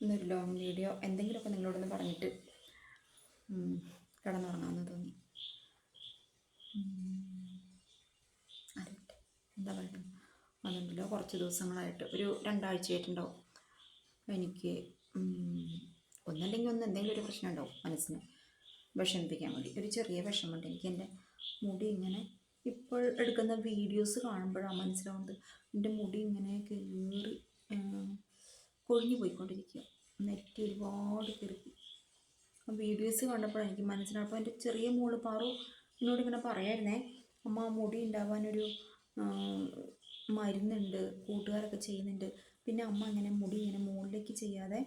ഇന്നൊരു long video എന്തെങ്കിലുമൊക്കെ നിങ്ങളോടൊന്ന് പറഞ്ഞിട്ട് കിടന്നുറങ്ങാമെന്ന് തോന്നി. എന്താ പറയുക അതുണ്ടല്ലോ കുറച്ച് ദിവസങ്ങളായിട്ട്. ഒരു രണ്ടാഴ്ചയായിട്ടുണ്ടാവും. എനിക്ക് ഒന്നല്ലെങ്കിൽ ഒന്ന് എന്തെങ്കിലും ഒരു പ്രശ്നം ഉണ്ടാവും മനസ്സിന്. വിഷമിപ്പിക്കാൻ വേണ്ടി. ഒരു ചെറിയ വിഷമമുണ്ട്. എനിക്ക് എന്റെ മുടി ഇങ്ങനെ ഇപ്പോൾ എടുക്കുന്ന വീഡിയോസ് കാണുമ്പോഴാണ് മനസ്സിലാവുന്നത്. എന്റെ മുടി ഇങ്ങനെ കീറി കൊഴിഞ്ഞു പോയിക്കൊണ്ടിരിക്കുക. നെറ്റി ഒരുപാട് കീറി വീഡിയോസ് കണ്ടപ്പോൾ എനിക്ക് മനസ്സിലായപ്പോൾ എന്റെ ചെറിയ മോൾ പാറു എന്നോട് ഇങ്ങനെ പറയായിരുന്നേ അമ്മ മുടി ഉണ്ടാവാനൊരു ആ, മരുന്നുണ്ട് കൂട്ടുകാരൊക്കെ ചെയ്യുന്നുണ്ട്. പിന്നെ അമ്മ ഇങ്ങനെ മുടി ഇങ്ങനെ മുകളിലേക്ക് ചെയ്യാതെ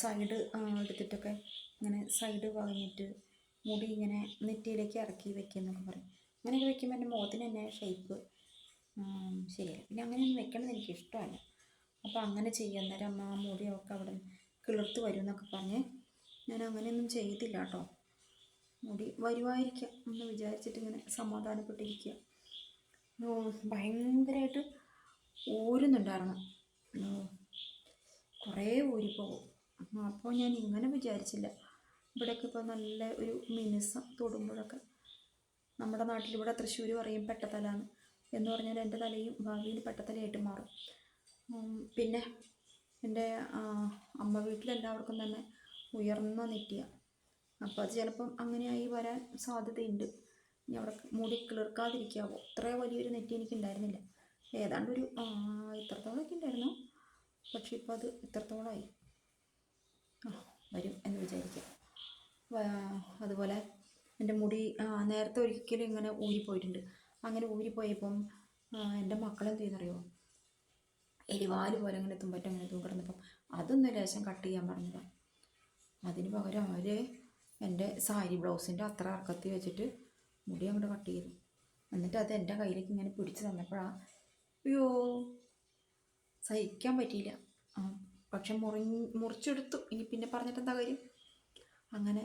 സൈഡ് എടുത്തിട്ടൊക്കെ ഇങ്ങനെ സൈഡ് പറഞ്ഞിട്ട് മുടി ഇങ്ങനെ നെറ്റിയിലേക്ക് ഇറക്കി വെക്കുന്നൊക്കെ പറയും. അങ്ങനെയൊക്കെ വെക്കുമ്പോൾ എന്റെ മുഖത്തിന് തന്നെ ഷേപ്പ് ശരിയല്ല പിന്നെ അങ്ങനെയൊന്നും വെക്കണമെന്ന് എനിക്ക് ഇഷ്ടമല്ല അപ്പോൾ അങ്ങനെ ചെയ്യാൻ നേരം അമ്മ ആ മുടിയൊക്കെ അവിടെ കിളിർത്ത് വരും എന്നൊക്കെ പറഞ്ഞ് ഞാൻ അങ്ങനെയൊന്നും ചെയ്തില്ല കേട്ടോ. മുടി വരുമായിരിക്കാം എന്ന് വിചാരിച്ചിട്ട് ഇങ്ങനെ സമാധാനപ്പെട്ടിരിക്കുക. ഭയങ്കരമായിട്ട് ഊരുന്നുണ്ടായിരുന്നു. കുറേ ഊരിപ്പോകും. അപ്പോൾ ഞാൻ ഇങ്ങനെ വിചാരിച്ചില്ല. ഇവിടെയൊക്കെ ഇപ്പോൾ നല്ല ഒരു മിനുസം തൊടുമ്പോഴൊക്കെ നമ്മുടെ നാട്ടിൽ ഇവിടെ തൃശ്ശൂർ പറയും പെട്ടത്തലാണ് എന്ന് പറഞ്ഞാൽ എന്റെ തലയും ഭാവിയിൽ പെട്ടത്തലയായിട്ട് മാറും. പിന്നെ എന്റെ അമ്മ വീട്ടിലെല്ലാവർക്കും തന്നെ ഉയർന്ന നെറ്റിയ. അപ്പോൾ അത് ചിലപ്പം അങ്ങനെയായി വരാൻ സാധ്യതയുണ്ട്. ഇനി അവിടെ മുടി കിളിർക്കാതിരിക്കാവോ? അത്ര വലിയൊരു നെറ്റി എനിക്കുണ്ടായിരുന്നില്ല. ഏതാണ്ട് ഒരു ഇത്രത്തോളം ഇത്രത്തോളമൊക്കെ ഉണ്ടായിരുന്നു. പക്ഷെ ഇപ്പോൾ അത് ഇത്രത്തോളമായി വരും എന്ന് വിചാരിക്കാം. അതുപോലെ എന്റെ മുടി നേരത്തെ ഒരിക്കലും ഇങ്ങനെ ഊരിപ്പോയിട്ടുണ്ട്. അങ്ങനെ ഊരിപ്പോയപ്പം എന്റെ മക്കളെന്ത് ചെയ്യുന്നറിയോ? എരിവാൽ പോലെ അങ്ങനെ തുമ്പറ്റ അങ്ങനെ തൂങ്ങി അതൊന്നും ലേശം കട്ട് ചെയ്യാൻ പറഞ്ഞില്ല അതിന് പകരം അവർ എന്റെ സാരി ബ്ലൗസിന്റെ അത്ര ഇറക്കത്തി വെച്ചിട്ട് മുടി അങ്ങോട്ട് കട്ട് ചെയ്തു. എന്നിട്ട് അത് എന്റെ കയ്യിലേക്ക് ഇങ്ങനെ പിടിച്ച് തന്നപ്പോഴാണ് അയ്യോ സഹിക്കാൻ പറ്റിയില്ല. പക്ഷെ മുറി മുറിച്ചെടുത്തു. ഇനി പിന്നെ പറഞ്ഞിട്ട് എന്താ കാര്യം? അങ്ങനെ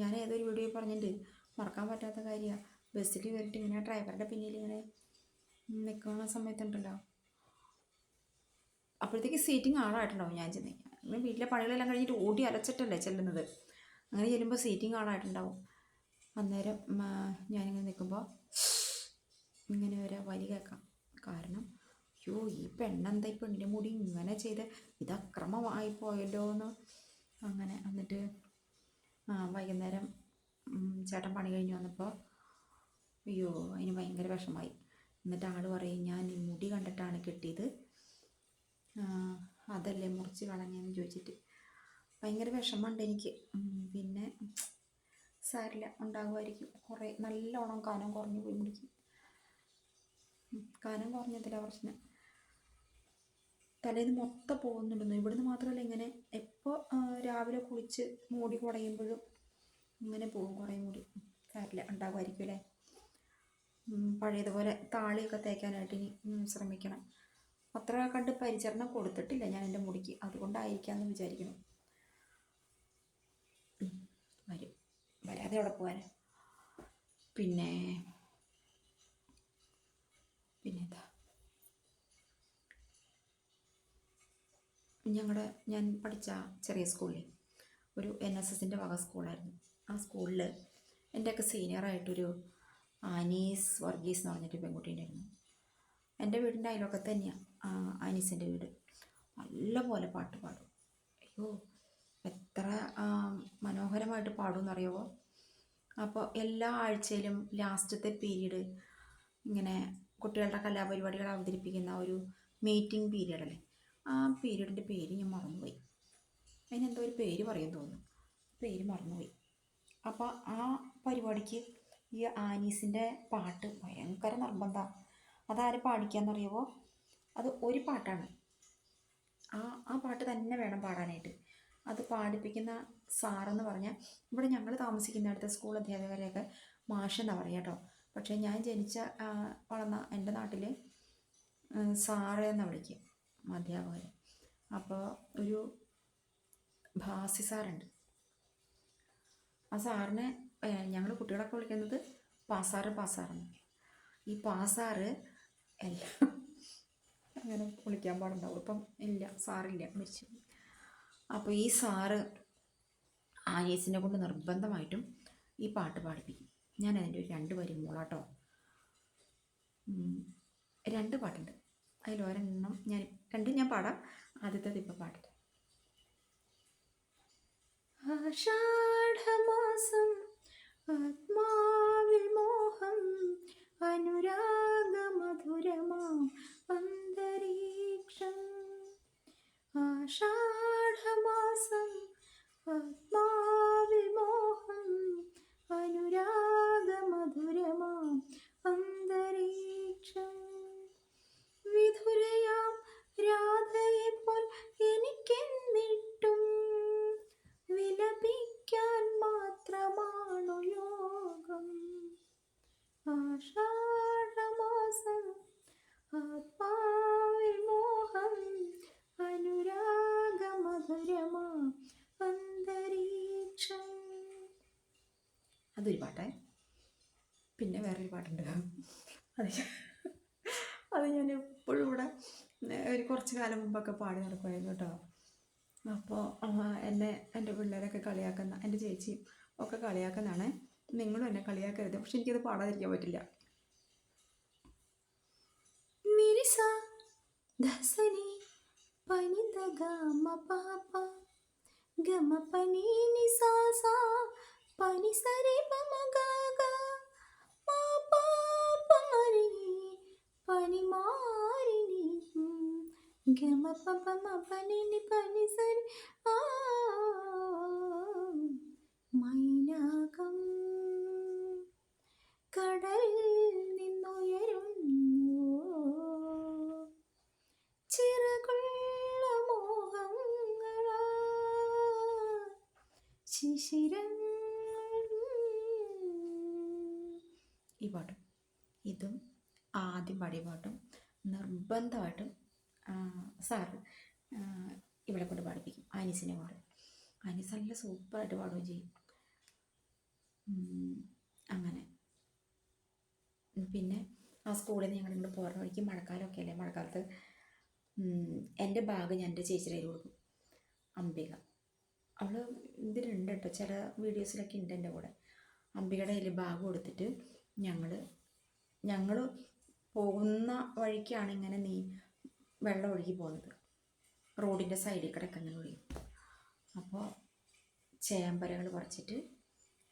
ഞാൻ ഏതൊരു വീഡിയോ പറഞ്ഞിട്ട് മറക്കാൻ പറ്റാത്ത കാര്യമാണ് ബസ്സിൽ കയറിയിട്ട് ഇങ്ങനെ ഡ്രൈവറുടെ പിന്നിൽ ഇങ്ങനെ നിൽക്കുന്ന സമയത്തുണ്ടല്ലോ. അപ്പോഴത്തേക്ക് സീറ്റിംഗ് ആളായിട്ടുണ്ടാവും ഞാൻ ചെന്ന് കഴിഞ്ഞാൽ വീട്ടിലെ പണികളെല്ലാം കഴിഞ്ഞിട്ട് ഓടി അരച്ചിട്ടല്ലേ ചെല്ലുന്നത്? അങ്ങനെ ചെല്ലുമ്പോൾ സീറ്റിംഗ് ആളായിട്ടുണ്ടാവും. അന്നേരം ഞാനിങ്ങനെ നിൽക്കുമ്പോൾ ഇങ്ങനെ ഒരു വലി കേൾക്കാം. കാരണം അയ്യോ ഈ പെണ്ണെന്താ ഈ പെണ്ണിന്റെ മുടി ഇങ്ങനെ ചെയ്ത് ഇത് അക്രമമായി പോയല്ലോ എന്ന് അങ്ങനെ എന്നിട്ട് വൈകുന്നേരം ചേട്ടൻ പണി കഴിഞ്ഞ് വന്നപ്പോൾ അയ്യോ അതിന് ഭയങ്കര വിഷമായി എന്നിട്ട് ആൾ പറയും ഞാൻ ഈ മുടി കണ്ടിട്ടാണ് കിട്ടിയത്. അതല്ലേ മുറിച്ച് കളഞ്ഞെന്ന് ചോദിച്ചിട്ട്. ഭയങ്കര വിഷമമുണ്ട് എനിക്ക്. പിന്നെ സാരില്ല ഉണ്ടാകുമായിരിക്കും കുറേ നല്ലോണം കാനം കുറഞ്ഞു പോയി മുടിക്ക് കാനം കുറഞ്ഞതില്ല പ്രശ്നം. തലേന്ന് മൊത്തം പോകുന്നുണ്ടെന്ന്? ഇവിടുന്ന് മാത്രമല്ല ഇങ്ങനെ എപ്പോൾ രാവിലെ കുളിച്ച് മൂടി കുടയുമ്പോഴും ഇങ്ങനെ പോകും കുറേ മുടി. സാരില്ല ഉണ്ടാകുമായിരിക്കും അല്ലേ? പഴയതുപോലെ താളിയൊക്കെ തേക്കാനായിട്ട് ഇനി ശ്രമിക്കണം. അത്ര കണ്ട് പരിചരണം കൊടുത്തിട്ടില്ല ഞാൻ എന്റെ മുടിക്ക്. അതുകൊണ്ടായിരിക്കാമെന്ന് വിചാരിക്കണം ഉം, വരും. വരാതെ അവിടെ പോകാൻ പിന്നെ പിന്നെന്താ? ഞങ്ങളുടെ ഞാൻ പഠിച്ച ചെറിയ സ്കൂളിൽ ഒരു എൻ എസ് എസിന്റെ വക സ്കൂളായിരുന്നു. ആ സ്കൂളിൽ എന്റെയൊക്കെ സീനിയറായിട്ടൊരു ആനീസ് വർഗീസ് എന്ന് പറഞ്ഞിട്ട് പെൺകുട്ടി ഉണ്ടായിരുന്നു. എന്റെ വീടിന്റെ അയൽവക്കത്ത് തന്നെയാണ് അനീസിന്റെ വീട്. നല്ലപോലെ പാട്ട് പാടും. അയ്യോ എത്ര മനോഹരമായിട്ട് പാടും എന്നറിയുമോ അപ്പോൾ എല്ലാ ആഴ്ചയിലും ലാസ്റ്റത്തെ പീരീഡ് ഇങ്ങനെ കുട്ടികളുടെ കലാപരിപാടികൾ അവതരിപ്പിക്കുന്ന ഒരു മീറ്റിംഗ് പീരീഡ് അല്ലേ? ആ പീരീഡിന്റെ പേര് ഞാൻ മറന്നുപോയി. അതിനെന്തോ ഒരു പേര് പറയാൻ തോന്നുന്നു. പേര് മറന്നുപോയി. അപ്പോൾ ആ പരിപാടിക്ക് ഈ ആനീസിന്റെ പാട്ട് ഭയങ്കര നിർബന്ധമാണ്. അതാര് പാടിക്കാന്നറിയാവോ? അത് ഒരു പാട്ടാണ്. ആ ആ പാട്ട് തന്നെ വേണം പാടാനായിട്ട്. അത് പാടിപ്പിക്കുന്ന സാറെന്ന് പറഞ്ഞാൽ ഇവിടെ ഞങ്ങൾ താമസിക്കുന്നിടത്ത് സ്കൂൾ അധ്യാപകരെയൊക്കെ മാഷെന്നാ പറയുക കേട്ടോ പക്ഷേ ഞാൻ ജനിച്ച വളർന്ന എന്റെ നാട്ടിൽ സാറ് എന്ന് വിളിക്കും അധ്യാപകർ അപ്പോൾ ഒരു ഭാസി സാറുണ്ട്. ആ സാറിനെ ഞങ്ങൾ കുട്ടികളൊക്കെ വിളിക്കുന്നത് പാസാറ് പാസാറെന്ന് ഈ പാസാറ് എല്ലാം. അങ്ങനെ വിളിക്കാൻ പാടുണ്ടാവും ഇപ്പം ഇല്ല സാറില്ല മരിച്ചു. അപ്പോൾ ഈ സാറ് ആയേസിനെ കൊണ്ട് നിർബന്ധമായിട്ടും ഈ പാട്ട് പാടിപ്പിക്കും. ഞാൻ അതിന്റെ ഒരു രണ്ട് വരി മൂളാട്ടോ. രണ്ട് പാട്ടുണ്ട്. അതിൽ ഒരെണ്ണം ഞാൻ രണ്ടും ഞാൻ പാടാം. ആദ്യത്തേത് ഇപ്പം പാടില്ല. ആഷാഢമാസം ആത്മാവിൽ മോഹം അനുരാഗമധുരമാം അതൊരു പാട്ടേ. പിന്നെ വേറൊരു പാട്ടുണ്ട്. അത് അത് ഞാൻ എപ്പോഴും ഇവിടെ ഒരു കുറച്ച് കാലം മുമ്പൊക്കെ പാടി നടക്കുമായിരുന്നു കേട്ടോ. അപ്പോൾ എന്നെ എന്റെ പിള്ളേരൊക്കെ കളിയാക്കുന്ന എന്റെ ചേച്ചിയും ഒക്കെ കളിയാക്കുന്നതാണ്. നിങ്ങളും എന്നെ കളിയാക്കരുത്. പക്ഷെ എനിക്കത് പാടാതിരിക്കാൻ പറ്റില്ല. പനി സാ സാ പനി സരി പമ ഗ ഗ മാ പാ പരി പനി മാരി ഗമ പ പനിനി ആ മൈനാകം. കടലിൽ നിന്നുയരുന്നു ചിറകുള്ള മോഹങ്ങളാ. ശിശിരം ഈ പാട്ടും. ഇതും ആദ്യം പാടിയ പാട്ടും നിർബന്ധമായിട്ടും സാറ് ഇവിടെ കൊണ്ട് പാടിപ്പിക്കും. ആനീസിനെ കൊണ്ട്. ആനീസ് നല്ല സൂപ്പറായിട്ട് പാടുകയും ചെയ്യും. അങ്ങനെ. പിന്നെ ആ സ്കൂളിൽ നിന്ന് ഞങ്ങൾ ഇങ്ങോട്ട് പോകുന്ന വഴിക്ക് മഴക്കാലമൊക്കെ അല്ലേ? മഴക്കാലത്ത് എന്റെ ബാഗ് ഞാൻ എന്റെ ചേച്ചിയുടെ കൊടുക്കും. അംബിക. അവൾ ഇതിലുണ്ട് കേട്ടോ. ചില വീഡിയോസിലൊക്കെ ഉണ്ട് എന്റെ കൂടെ. അംബികയുടെ കയ്യിൽ ബാഗ് കൊടുത്തിട്ട് ഞങ്ങൾ ഞങ്ങൾ പോകുന്ന വഴിക്കാണ് ഇങ്ങനെ നീ വെള്ളം ഒഴുകി പോകുന്നത്. റോഡിന്റെ സൈഡിൽ കിടക്കുന്ന ഒഴുകി. അപ്പോൾ ചേമ്പരകൾ പറിച്ചിട്ട്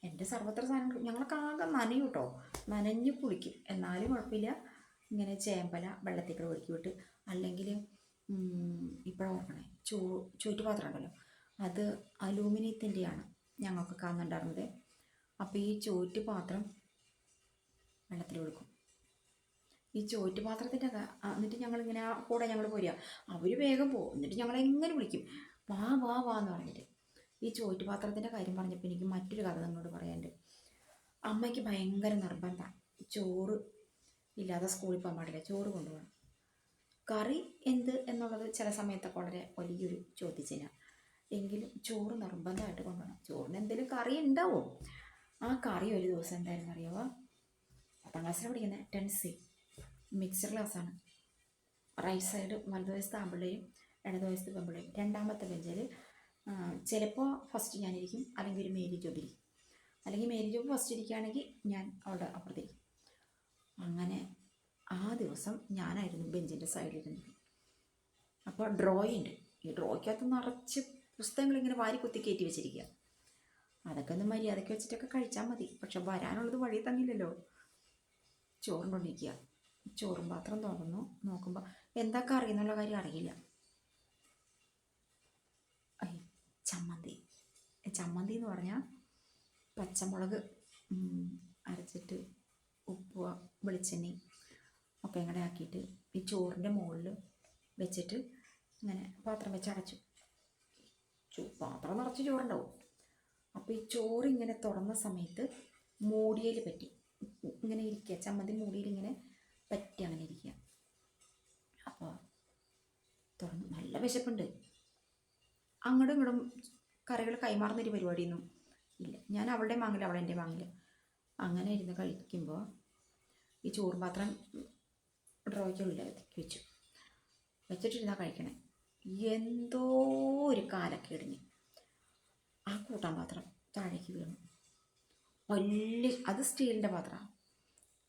എന്റെ സർവത്ര സാധനങ്ങൾ ഞങ്ങളൊക്കെ ആകെ നനയും കേട്ടോ നനഞ്ഞ് കുളിക്കും. എന്നാലും കുഴപ്പമില്ല. ഇങ്ങനെ ചേമ്പല വെള്ളത്തിൽ ഒഴുക്കി വിട്ട് അല്ലെങ്കിൽ ഇപ്പോഴും ഓർക്കണേ ചൂ ചൂറ്റുപാത്രം ഉണ്ടല്ലോ. അത് അലൂമിനിയത്തിന്റെയാണ് ഞങ്ങൾക്ക് കാണുന്നുണ്ടായിരുന്നത് അപ്പോൾ ഈ ചോറ്റ് പാത്രം വെള്ളത്തിൽ ഒഴുക്കും ഈ ചോറ്റ് പാത്രത്തിന്റെ എന്നിട്ട് ഞങ്ങളിങ്ങനെ ആ കൂടെ ഞങ്ങൾ പോരുക. അവർ വേഗം പോകും എന്നിട്ട് ഞങ്ങളെ എങ്ങനെ വിളിക്കും? വാ വാ വാ എന്ന് പറഞ്ഞിട്ട്. ഈ ചോറ്റ് പാത്രത്തിന്റെ കാര്യം പറഞ്ഞപ്പോൾ എനിക്ക് മറ്റൊരു കഥ നിങ്ങളോട് പറയാനുണ്ട്. അമ്മയ്ക്ക് ഭയങ്കര നിർബന്ധമാണ് ചോറ് ഇല്ലാതെ സ്കൂളിൽ പോകാൻ പാടില്ല. ചോറ് കൊണ്ടുപോകണം. കറി എന്ത് എന്നുള്ളത് ചില സമയത്തൊക്കെ വളരെ വലിയൊരു ചോദ്യചിഹ്നം. എങ്കിലും ചോറ് നിർബന്ധമായിട്ട് കൊണ്ടുപോകണം. ചോറിന് എന്തെങ്കിലും കറി ഉണ്ടാവും? ആ കറി ഒരു ദിവസം എന്തായിരുന്നു അറിയാമോ പത്താം ക്ലാസ്സിൽ പഠിക്കുന്നത് ടെൻ സി മിക്സ്ഡ് ക്ലാസ്സാണ് റൈറ്റ് സൈഡ് വലതുവശത്ത് ആമ്പിള്ളേരും ഇടതുവശത്ത് പെമ്പിള്ളേരും രണ്ടാമത്തെ ബെഞ്ചിൽ ചിലപ്പോൾ ഫസ്റ്റ് ഞാനിരിക്കും അല്ലെങ്കിൽ ഒരു മേരി ജോബ് ഇരിക്കും. അല്ലെങ്കിൽ മേരി ജോബ് ഫസ്റ്റ് ഇരിക്കുകയാണെങ്കിൽ ഞാൻ അവിടെ അപ്പുറത്തിരിക്കും. അങ്ങനെ ആ ദിവസം ഞാനായിരുന്നു ബെഞ്ചിന്റെ സൈഡിലിരുന്നത്. അപ്പോൾ ഡ്രോയിങ് ഈ ഡ്രോയ്ക്കകത്ത് നിറച്ച് പുസ്തകങ്ങൾ ഇങ്ങനെ വാരി കുത്തി കയറ്റി വെച്ചിരിക്കുക. അതൊക്കെ ഒന്ന് മര്യാദയ്ക്ക് വെച്ചിട്ടൊക്കെ കഴിച്ചാൽ മതി. പക്ഷെ വരാനുള്ളത് വഴി തന്നില്ലല്ലോ ചോറുകൊണ്ടിരിക്കുക ചോറും പാത്രം തുറന്നു. നോക്കുമ്പോൾ എന്താ കറി എന്നുള്ള കാര്യം അറിയില്ല. ചമ്മന്തി. ചമ്മന്തി എന്ന് പറഞ്ഞാൽ പച്ചമുളക് അരച്ചിട്ട് ഉപ്പ് വെളിച്ചെണ്ണയും ഒക്കെ ഇങ്ങനെ ആക്കിയിട്ട് ഈ ചോറിന്റെ മുകളിൽ വെച്ചിട്ട് ഇങ്ങനെ പാത്രം വെച്ച് അടച്ചു. ചോ- പാത്രം നിറച്ച് ചോറുണ്ടാവും. അപ്പോൾ ഈ ചോറ് ഇങ്ങനെ തുറന്ന സമയത്ത് മൂടിയയിൽ പറ്റി. ഇങ്ങനെ ഇരിക്കുക. ചമ്മന്തി മൂടിയിൽ ഇങ്ങനെ പറ്റി അങ്ങനെ ഇരിക്കുക. അപ്പോൾ തുറന്ന് നല്ല വിശപ്പുണ്ട്. അങ്ങോട്ടും ഇങ്ങോട്ടും കറികൾ കൈമാറുന്നൊരു പരിപാടിയൊന്നും ഇല്ല. ഞാൻ അവളുടെ വാങ്ങില്ല അവളെ എന്റെ വാങ്ങില്ല അങ്ങനെ ഇരുന്ന് കഴിക്കുമ്പോൾ ഈ ചോറ് പാത്രം ഡ്രോയ്ക്കുള്ളിൽ വെച്ചു. വെച്ചിട്ടിരുന്നാ കഴിക്കണേ. എന്തോ ഒരു കാലൊക്കെ ഇടിഞ്ഞ് ആ കൂട്ടാൻ പാത്രം താഴേക്ക് വീണു. വലിയ അത് സ്റ്റീലിന്റെ പാത്രമാണ്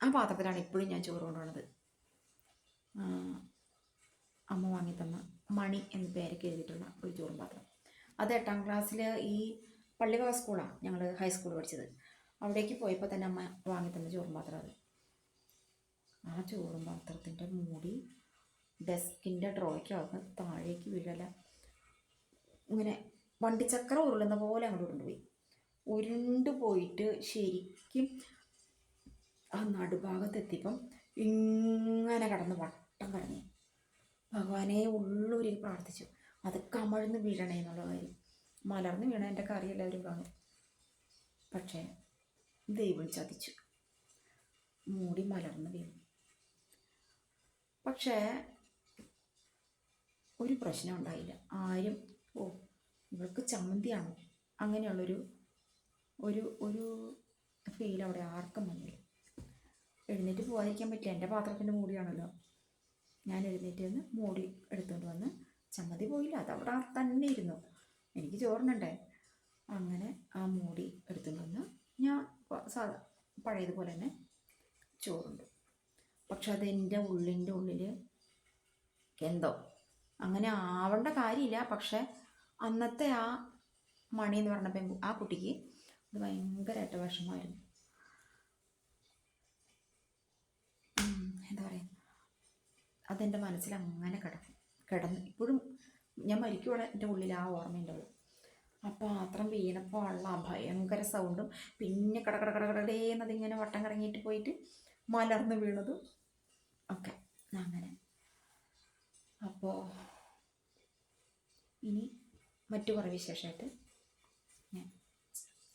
ആ പാത്രത്തിലാണ് ഇപ്പോഴും ഞാൻ ചോറ് കൊണ്ടുപോണത്. അമ്മ വാങ്ങി തന്ന മണി എന്ന പേരൊക്കെ എഴുതിയിട്ടുള്ള ഒരു ചോറും പാത്രം. അത് എട്ടാം ക്ലാസ്സിൽ ഈ പള്ളിവക സ്കൂളാണ് ഞങ്ങൾ ഹൈസ്കൂൾ പഠിച്ചത്. അവിടേക്ക് പോയപ്പോൾ തന്നെ അമ്മ വാങ്ങി തന്ന ചോറും പാത്രം അത്. ആ ചോറും പാത്രത്തിന്റെ മൂടി ഡെസ്കിന്റെ ഡ്രോയ്ക്കകത്ത് താഴേക്ക് വീഴല. ഇങ്ങനെ വണ്ടിച്ചക്രം ഉരുളുന്ന പോലെ അങ്ങോട്ട് കൊണ്ടുപോയി. ഉരുണ്ട് പോയിട്ട് ശരിക്കും ആ നടുഭാഗത്തെത്തിയപ്പം ഇങ്ങനെ കടന്ന് വട്ടം കടന്നു ഭഗവാനെ ഉള്ളൂരി പ്രാർത്ഥിച്ചു. അത് കമഴ്ന്ന് വീഴണേ എന്നുള്ള കാര്യം. മലർന്ന് വീണ എന്റെ കറി എല്ലാവരും കാണും. പക്ഷേ ദൈവം ചതിച്ചു. മൂടി മലർന്ന് വീണു. പക്ഷേ ഒരു പ്രശ്നം ഉണ്ടായില്ല. ആരും ഓ ഇവൾക്ക് ചമ്മന്തിയാണോ? അങ്ങനെയുള്ളൊരു ഒരു ഒരു ഫീൽ അവിടെ ആർക്കും വന്നില്ല. എഴുന്നേറ്റ് പോകാതിരിക്കാൻ പറ്റില്ല. എന്റെ പാത്രത്തിന്റെ മൂടിയാണല്ലോ. ഞാൻ എഴുന്നേറ്റ് വന്ന് മൂടി എടുത്തുകൊണ്ട് വന്ന് ചമ്മതി പോയില്ല. അത് അവിടെ തന്നെ ഇരുന്നു. എനിക്ക് ചോറിനുണ്ടേ അങ്ങനെ ആ മൂടി എടുത്തുകൊണ്ട് വന്ന് ഞാൻ സാധാ പഴയതുപോലെ തന്നെ ചോറുണ്ട്. പക്ഷെ അതെന്റെ ഉള്ളിന്റെ ഉള്ളിൽ എന്തോ. അങ്ങനെ ആവേണ്ട കാര്യമില്ല. പക്ഷെ അന്നത്തെ ആ മണി എന്ന് പറഞ്ഞ ആ കുട്ടിക്ക് ഭയങ്കരമായിട്ട് വിഷമമായിരുന്നു. എന്താ പറയുക അതെന്റെ മനസ്സിൽ അങ്ങനെ കിടക്കും. കിടന്ന് ഇപ്പോഴും ഞാൻ മരിക്കുവാണ് എന്റെ ഉള്ളിൽ ആ ഓർമ്മയുണ്ട് അവൾ മാത്രം വീണപ്പോൾ ഉള്ള ഭയങ്കര സൗണ്ടും പിന്നെ കട കട കട കടടേന്നത് ഇങ്ങനെ വട്ടം കറങ്ങിയിട്ട് പോയിട്ട് മലർന്ന് വീണതും ഒക്കെ. അങ്ങനെ. അപ്പോൾ ഇനി മറ്റു കുറേ വിശേഷമായിട്ട്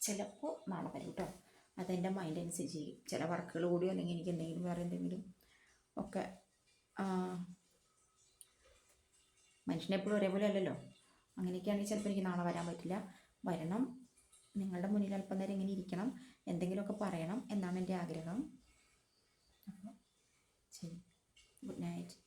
ചിലപ്പോൾ നാളെ വരും കേട്ടോ. അതെന്റെ മൈൻഡ് അനുസരിച്ച് ചെയ്യും ചില വർക്കുകൾ കൂടിയോ അല്ലെങ്കിൽ എനിക്ക് എന്തെങ്കിലും വേറെ എന്തെങ്കിലും ഒക്കെ മനുഷ്യനെപ്പോഴും ഒരേപോലെ അല്ലല്ലോ. അങ്ങനെയൊക്കെയാണെങ്കിൽ ചിലപ്പോൾ എനിക്ക് നാളെ വരാൻ പറ്റില്ല. വരണം. നിങ്ങളുടെ മുന്നിൽ അല്പം നേരം ഇങ്ങനെ ഇരിക്കണം. എന്തെങ്കിലുമൊക്കെ പറയണം എന്നാണ് എന്റെ ആഗ്രഹം. ശരി. Good night